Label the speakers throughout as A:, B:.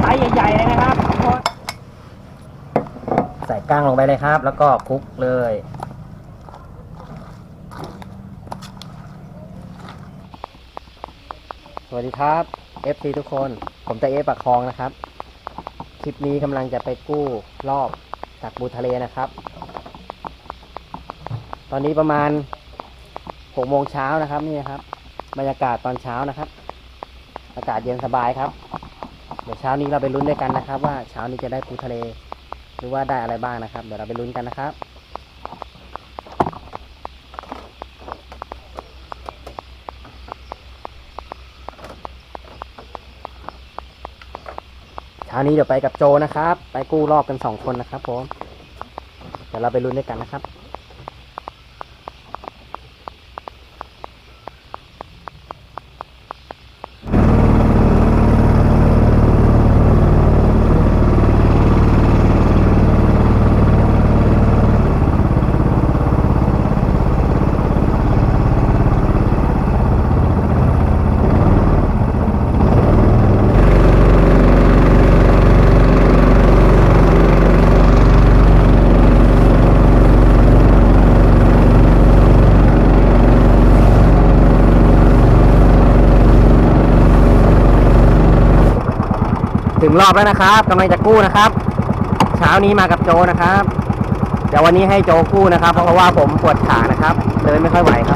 A: ไซส์ใหญ่ๆเลยนะครับ
B: ใส่ก้างลงไปเลยครับ แล้วก็คลุกเลย สวัสดีครับ FC ทุกคน ผมจะเอฟปากคลองนะครับ คลิปนี้กำลังจะไปกู้รอบจากบูทะเลนะครับ ตอนนี้ประมาณ6โมงเช้านะครับนี่นครับ บรรยากาศตอนเช้านะครับ อากาศเย็นสบายครับ เดี๋ยวเช้านี้เราไปลุ้นด้วยกันนะครับ ว่าเช้านี้จะได้ปูทะเล หรือว่าได้อะไรบ้างนะครับ เดี๋ยวเราไปลุ้นกันนะครับเช้านี้เดี๋ยวไปกับโจนะครับ ไปกู้รอบกันสองคนนะครับผมเดี๋ยวเราไปลุ้นด้วยกันนะครับ ถึง รอบแล้วนะครับกำลังจะกู้นะครับ เช้านี้มากับโจนะครับ เดี๋ยววันนี้ให้โจกู้นะครับ เพราะว่าผมปวดขานะครับเดินไม่ค่อยไหวครับ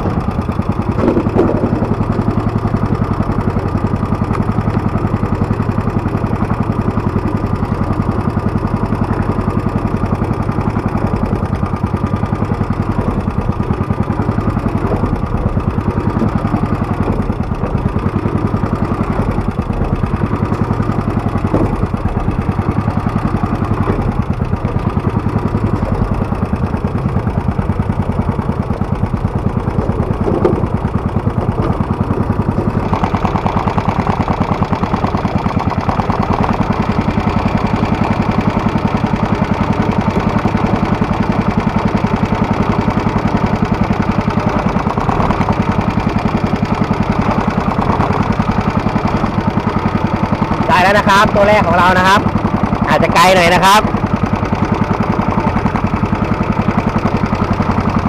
B: นะครับ ตัวแรกของเรานะครับ อาจจะไกลหน่อยนะครับ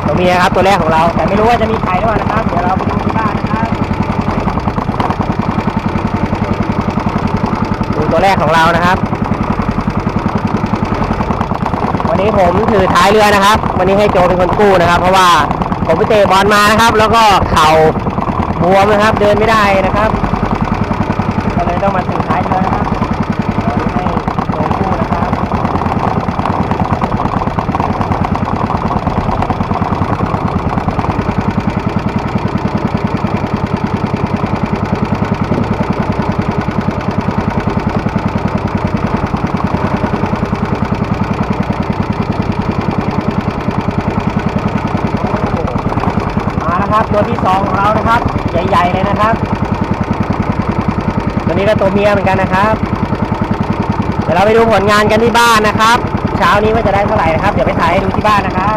B: ตัวเมียครับตัวแรกของเรา แต่ไม่รู้ว่าจะมีไข่หรือเปล่านะครับ เดี๋ยวเราไปดูที่บ้านนะครับดูตัวแรกของเรานะครับ วันนี้ผมถือท้ายเรือนะครับ วันนี้ให้โจเป็นคนกู้นะครับ เพราะว่าผมไปเตะบอลมานะครับ แล้วก็เข่าบวมนะครับ เดินไม่ได้นะครับ ก็เลยต้องมาถือท้ายเรือนะครับเราให้โจกู้นะครับ มา นะครับตัวที่สองของเรานะครับ ใหญ่ๆเลยนะครับ ตัวนี้ก็ตัวเมียเหมือนกันนะครับเดี๋ยวเราไปดูผลงานกันที่บ้านนะครับ เช้านี้ว่าจะได้เท่าไหร่นะครับ เดี๋ยวไปถ่ายให้ดูที่บ้านนะครับ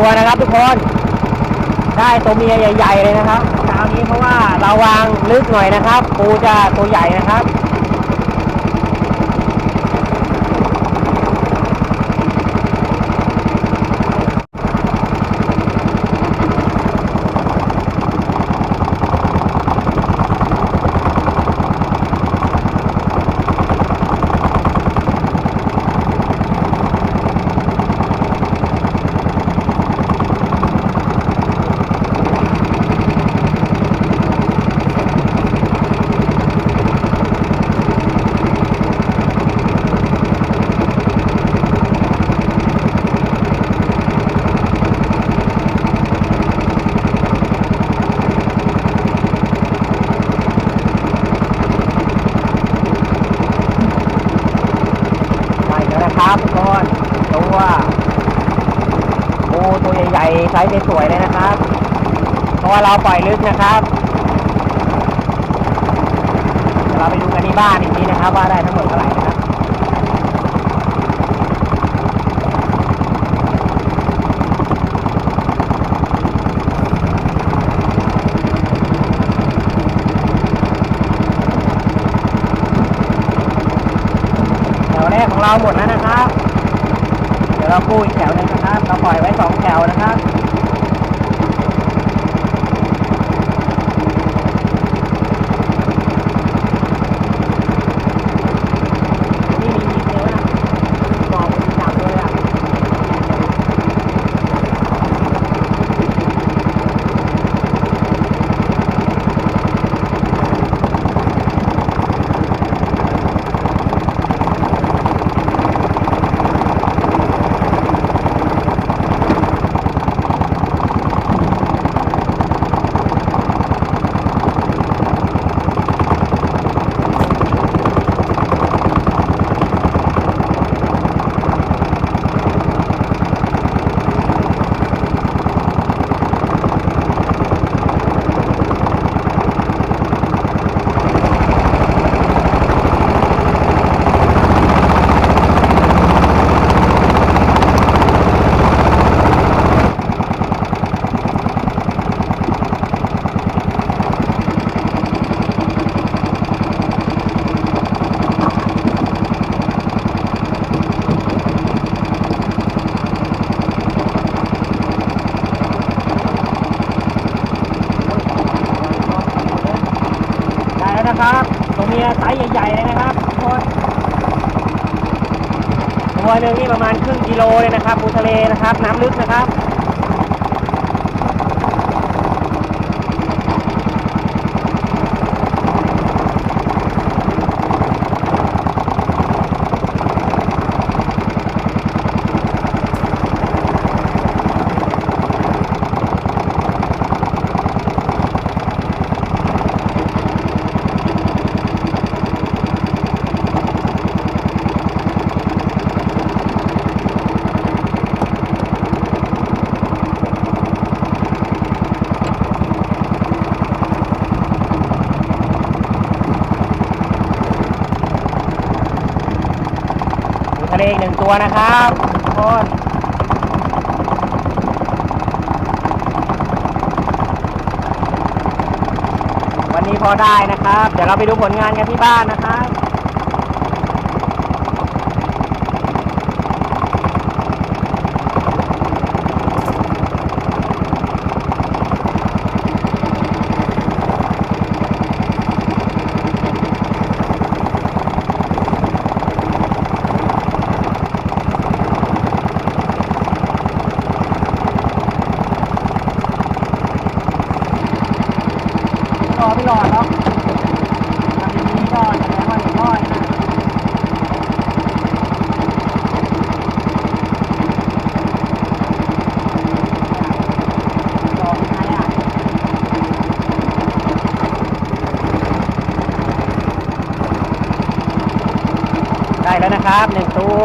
B: ตัวนะครับ ทุกคน ได้ตัวเมียใหญ่ ๆ เลยนะครับคราวนี้เพราะว่าเราวางลึกหน่อยนะครับ ปูจะตัวใหญ่นะครับ ไปแล้วนะครับทุกคนตัวปูตัว ไซส์สวยๆเลยนะครับ เพราะว่าเราปล่อยลึกนะครับเราไปดูกันที่บ้านอีกทีนะครับว่าได้ทั้งหมดเท่าไหร่นะครับแถวแรกของเราหมดแล้วนะครับ เดี๋ยวเรากู้อีกแถวหนึงนะครับ เราปล่อยไว้สองแถวนะครับ นี่มีอีกเยอะนะมองเป็นจับเลยอะ ได้แล้วนะค รับตตัวเมียไซส์ใหญ่ๆเลยนะครับทุกคนตัวหนึ่งนี่ประมาณครึ่งกิโลเลยนะครับปูทะเลนะครับ น้ำลึกนะครับ ตัวนะครับทุกคนวันนี้พอได้นะครับ เดี๋ยวเราไปดูผลงานกันที่บ้านนะครับ รอไม่รอดแล้วทำอย่างนี้ก็แสดงว่าเห็นรอดนะรอยังไงอะได้แล้วนะ ครับหนึ่งตัว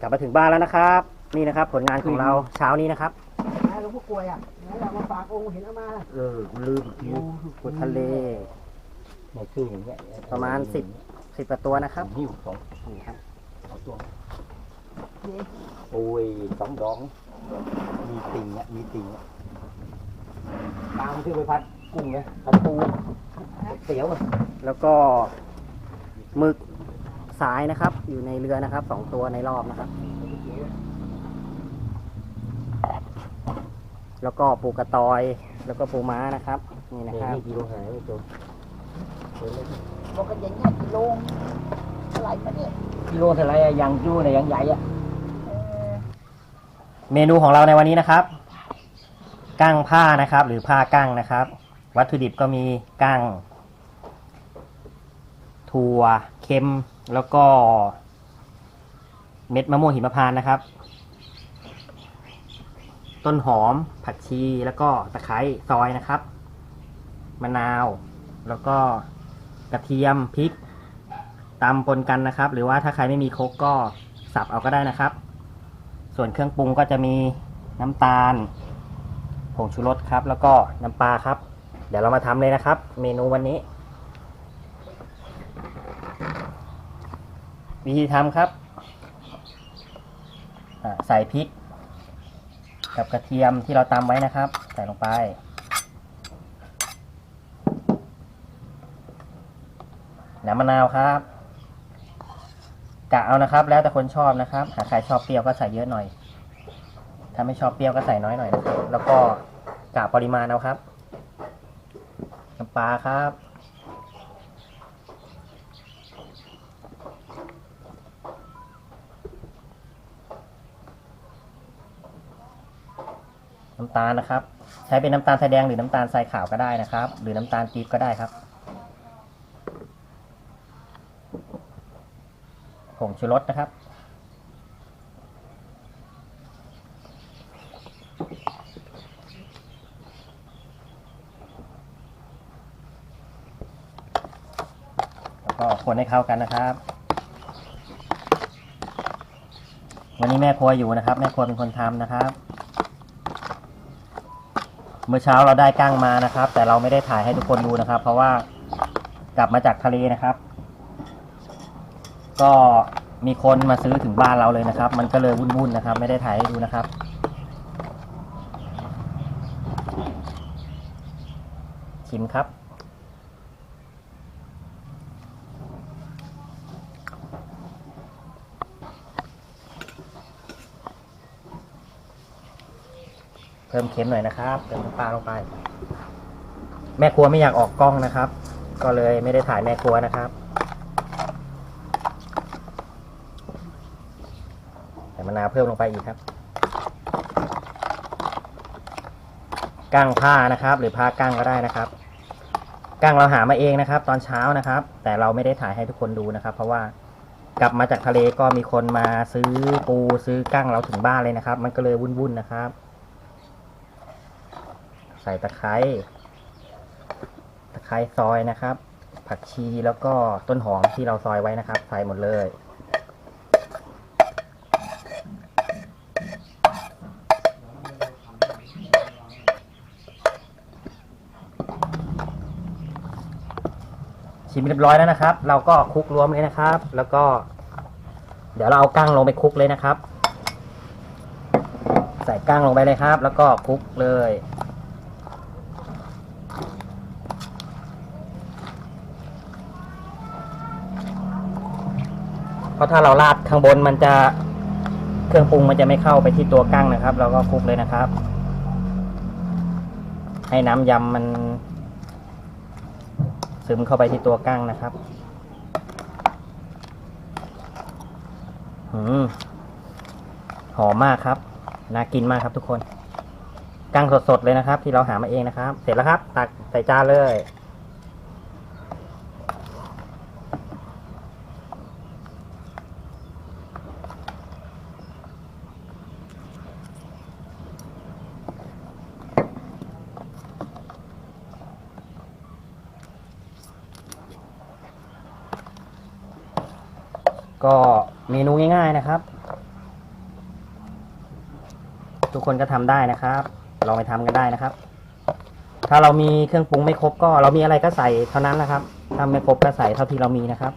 B: กลับมาถึงบ้านแล้วนะครับ นี่นะครับ ผลงานของเราเช้านี้นะครับ
C: นายหลวงพ่อกลวยอะนายเรามาฝากองค์เห็นเอามาล่ะ
B: เออลืมคิวกดทะเล
D: มันคืออย่างเงี้ย
B: ประมาณสิบสิบกว่าตัวนะครับ
D: หิ้วสอง
B: นี่ครับ
D: สองตัว
C: นี่
D: โอ้ยสองดอง มีติ่งอะมีจริงอะ
A: ปลามันคือไปพัดกุ้งไงพัดปูเสียวอะแล้วก็หมึก สายนะครับ อยู่ในเรือนะครับสองตัวในรอบนะครับ แล้วก็ปูกระตอยแล้วก็ปูม้านะครับ นี่นะ
D: นี่
A: ครับ
D: นี่กิโลหายไม่ตัวเห็นไหม
C: บอกกันอย่างเงี้ยกิโลเท่าไหร่มาเนี่ย
D: กิโลเท่าไหรอะยังจู้เนี่ยยังใหญ่อะ
C: เออ
A: เมนูของเราในวันนี้นะครับกั้งผ้านะครับ หรือผ้ากั้งนะครับ วัตถุดิบก็มีกั้ง ถั่วเค็มแล้วก็ เม็ดมะม่วงหิมพานต์นะครับ ต้นหอมผักชีแล้วก็ตะไคร้ซอยนะครับ มะนาว แล้วก็กระเทียมพริกตำปนกันนะครับ หรือว่าถ้าใครไม่มีโคกก็สับเอาก็ได้นะครับ ส่วนเครื่องปรุงก็จะมีน้ำตาลผงชูรสครับ แล้วก็น้ำปลาครับ เดี๋ยวเรามาทำเลยนะครับ เมนูวันนี้ วิธีทำครับใส่พริก กับกระเทียมที่เราตำไว้นะครับ ใส่ลงไป น้ำมะนาวครับกะเอานะครับ แล้วแต่คนชอบนะครับ หากใครชอบเปรี้ยวก็ใส่เยอะหน่อย ถ้าไม่ชอบเปรี้ยวก็ใส่น้อยหน่อยนะครับ แล้วก็กะปริมาณเอาครับน้ำปลาครับ น้ำตาลนะครับ ใช้เป็นน้ำตาลทรายแดงหรือน้ำตาลทรายขาวก็ได้นะครับ หรือน้ำตาลปี๊บก็ได้ครับผงชูรสนะครับ แล้วก็คนให้เข้ากันนะครับ วันนี้แม่ครัวอยู่นะครับ แม่ครัวเป็นคนทำนะครับ เมื่อเช้าเราได้กั้งมานะครับ แต่เราไม่ได้ถ่ายให้ทุกคนดูนะครับ เพราะว่ากลับมาจากทะเลนะครับ ก็มีคนมาซื้อถึงบ้านเราเลยนะครับ มันก็เลยวุ่นๆนะครับ ไม่ได้ถ่ายให้ดูนะครับ ชิมครับ เพิ่มเค็มหน่อยนะครับเติมน้ำปลาลงไป แม่ครัวไม่อยากออกกล้องนะครับ ก็เลยไม่ได้ถ่ายแม่ครัวนะครับใส่มะนาวเพิ่มลงไปอีกครับกั้งผ้านะครับ หรือผ้ากั้งก็ได้นะครับกั้งเราหามาเองนะครับ ตอนเช้านะครับ แต่เราไม่ได้ถ่ายให้ทุกคนดูนะครับ เพราะว่ากลับมาจากทะเลก็มีคนมาซื้อปูซื้อกั้งเราถึงบ้านเลยนะครับ มันก็เลยวุ่นๆนะครับ ใส่ตะไคร้ตะไคร้ซอยนะครับ ผักชีแล้วก็ต้นหอมที่เราซอยไว้นะครับ ใส่หมดเลย ชิมเรียบร้อยแล้วนะครับ เราก็คลุกรวมเลยนะครับ แล้วก็ เดี๋ยวเราเอากั้งลงไปคลุกเลยนะครับ ใส่กั้งลงไปเลยครับ แล้วก็คลุกเลย ราะถ้าเราราดข้างบนมันจะเครื่องปรุงมันจะไม่เข้าไปที่ตัวกั้งนะครับ เราก็คลุกเลยนะครับ ให้น้ำยำมัน ซึมเข้าไปที่ตัวกั้งนะครับหืมหอมมากครับ น่ากินมากครับทุกคน กั้งสดๆเลยนะครับ ที่เราหามาเองนะครับ เสร็จแล้วครับ ตักใส่จานเลย ก็เมนูง่ายๆนะครับ ทุกคนก็ทำได้นะครับ ลองไปทำกันได้นะครับ ถ้าเรามีเครื่องปรุงไม่ครบก็เรามีอะไรก็ใส่เท่านั้นนะครับถ้าไม่ครบก็ใส่เท่าที่เรามีนะครับ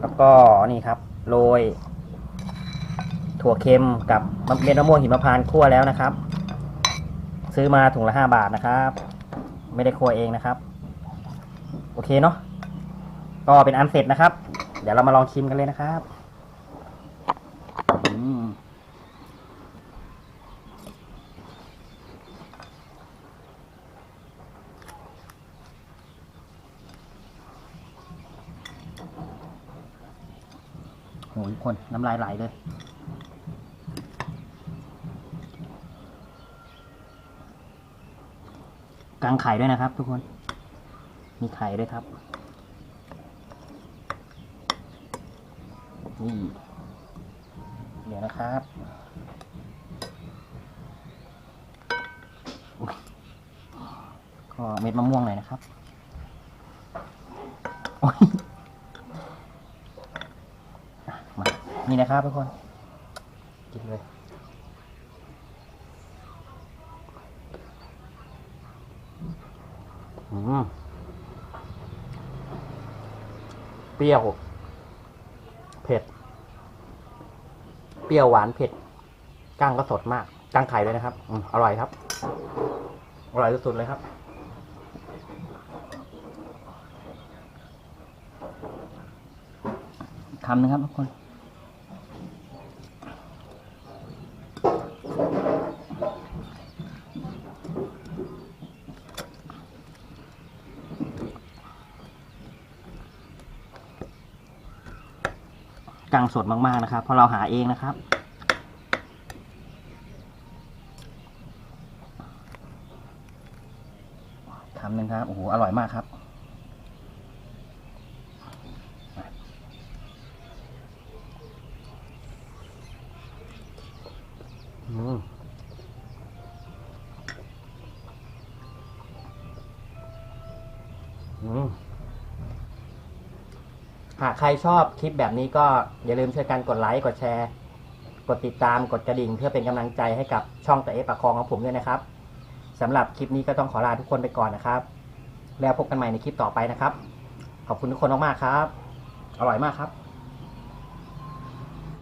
A: แล้วก็นี่ครับโรยถถั่วเค็มกับเม็ดมะม่วงหิมพานต์คั่วแล้วนะครับ ซื้อมาถุงละห้าบาทนะครับ ไม่ได้คั่วเองนะครับ โอเคเนาะ ก็เป็นอันเสร็จนะครับ เดี๋ยวเรามาลองชิมกันเลยนะครับอืมโหทุกคนน้ำลายไหลเลยกางไข่ด้วยนะครับ ทุกคน มีไข่ด้วยครับ นี่เดี๋ยวนะครับก็เม็ดมะม่วงหน่อยนะครับมานี่นะครับทุกคนกินเลยอืมเปรี้ยว เผ็ด เปรี้ยวหวานเผ็ดก้างก็สดมากก้างไข่เลยนะครับอืมอร่อยครับ อร่อยสุดๆเลยครับคำนะครับทุกคนังสดมากๆนะครับ เพราะเราหาเองนะครับ คำหนึ่งครับ โอ้โห อร่อยมากครับ อืม อืม หากใครชอบคลิปแบบนี้ก็อย่าลืมช่วยกันกดไลค์ กดแชร์ กดติดตาม กดกระดิ่ง เพื่อเป็นกำลังใจให้กับช่องตะเอประคองของผมด้วยนะครับสำหรับคลิปนี้ก็ต้องขอลาทุกคนไปก่อนนะครับ แล้วพบกันใหม่ในคลิปต่อไปนะครับ ขอบคุณทุกคนมากๆครับ อร่อยมากครับ